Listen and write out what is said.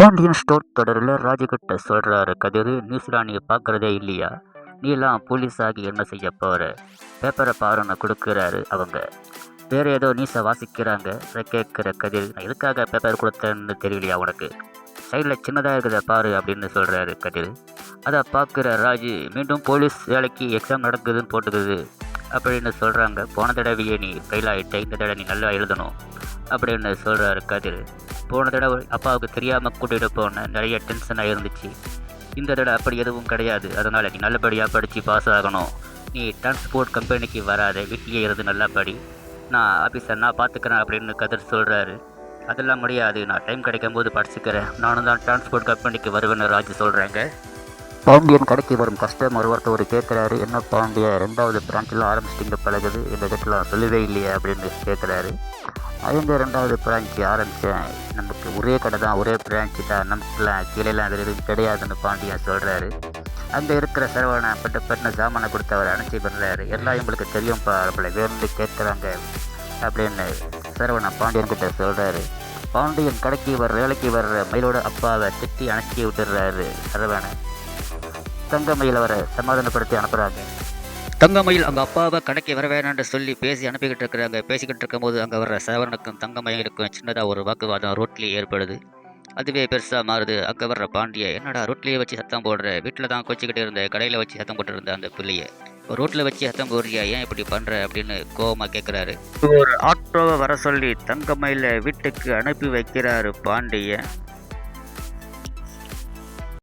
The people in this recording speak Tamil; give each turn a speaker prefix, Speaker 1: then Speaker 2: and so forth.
Speaker 1: பாண்டியன் ஸ்டோர் தொடரில் ராஜகிட்ட சொல்கிறாரு கதிர் நியூஸ்லாம் நீ பார்க்குறதே இல்லையா? நீலாம் போலீஸ் ஆகி என்ன செய்ய போகிற பேப்பரை பாருன்னு கொடுக்குறாரு அவங்க. வேறு ஏதோ நியூஸை வாசிக்கிறாங்க. அதை கேட்குற கதிர் நான் எதுக்காக பேப்பர் கொடுத்தேன்னு தெரியலையா உனக்கு? சைடில் சின்னதாக இருக்குதை பாரு அப்படின்னு சொல்கிறாரு கதிர். அதை பார்க்குற ராஜு மீண்டும் போலீஸ் வேலைக்கு எக்ஸாம் நடக்குதுன்னு போட்டுக்குது. அப்படின்னு சொல்கிறாங்க போன தடவையே நீ ஃபெயில் ஆகிட்ட இந்த தடவை நீ நல்லா எழுதணும் அப்படின்னு சொல்கிறாரு கதிர். போன தடவை அப்பாவுக்கு தெரியாமல் கூட்டிகிட்டு போனேன் நிறைய டென்ஷனாக இருந்துச்சு. இந்த தடவை அப்படி எதுவும் கிடையாது. அதனால் நீ நல்லபடியாக படித்து பாஸ் ஆகணும். நீ டிரான்ஸ்போர்ட் கம்பெனிக்கு வராத வீட்டிலேயே இருந்து நல்லா படி. நான் ஆஃபீஸர் நான் பார்த்துக்கிறேன் அப்படின்னு கதிர் சொல்கிறாரு அதெல்லாம் முடியாது. நான் டைம் கிடைக்கும் போது படிச்சுக்கிறேன். நானும் தான் டிரான்ஸ்போர்ட் கம்பெனிக்கு வருவேன்னு ராஜு சொல்கிறாங்க பாண்டியன் கடைக்கு வரும் கஸ்டமர் ஒருத்தவர் கேட்குறாரு என்ன பாண்டிய ரெண்டாவது பிரான்ச்சில் ஆரம்பிச்சிட்டிங்க பழகுது. இந்த இடத்துல சொல்லவே இல்லையா அப்படின்னு கேட்குறாரு ஐந்து ரெண்டாவது பிரான்ச் ஆரம்பித்தேன் நமக்கு ஒரே கடை தான் ஒரே பிரான்ச்சு தான். நமக்குலாம் கீழேலாம் அது எதுவும் கிடையாதுன்னு பாண்டியன் சொல்கிறாரு அங்கே இருக்கிற சரவணை பட்டு பெண்ணை சாமானை கொடுத்து அவர் அனுப்பிச்சி பண்ணுறாரு எல்லாம் எங்களுக்கு தெரியும்ப்பா நம்மளை வேணும்னு கேட்குறாங்க அப்படின்னு சரவணன் பாண்டியன் கிட்ட சொல்கிறாரு பாண்டியன் கடைக்கு வர்ற வேலைக்கு வர்ற மயிலோட அப்பாவை திட்டி அனுப்பிச்சி விட்டுடுறாரு சரவணன். தங்கமயில் அவரை சமாதானப்படுத்தி அனுப்புகிறாங்க தங்கமயில் அவங்க அப்பாவை கடைக்கு வர வேணான்னு சொல்லி பேசி அனுப்பிக்கிட்டு இருக்கிறாங்க. பேசிக்கிட்டு இருக்கும்போது அங்கே வர்ற சரவணனுக்கும் தங்கமயிலுக்கும் சின்னதாக ஒரு வாக்குவாதம் ரோட்லேயே ஏற்படுது. அதுவே பெருசாக மாறுது. அங்கே வர்ற பாண்டிய என்னடா ரோட்லேயே வச்சு சத்தம் போடுற? வீட்டில் தான் கொச்சிக்கிட்டு இருந்த கடையில் வச்சு சத்தம் போட்டுருந்த அந்த பிள்ளையை. ரோட்டில் வச்சு சத்தம் போடுறியா? ஏன் இப்படி பண்ணுற அப்படின்னு கோபமாக கேட்குறாரு ஒரு ஆட்டோவை வர சொல்லி தங்கமயில வீட்டுக்கு அனுப்பி வைக்கிறாரு பாண்டியன்.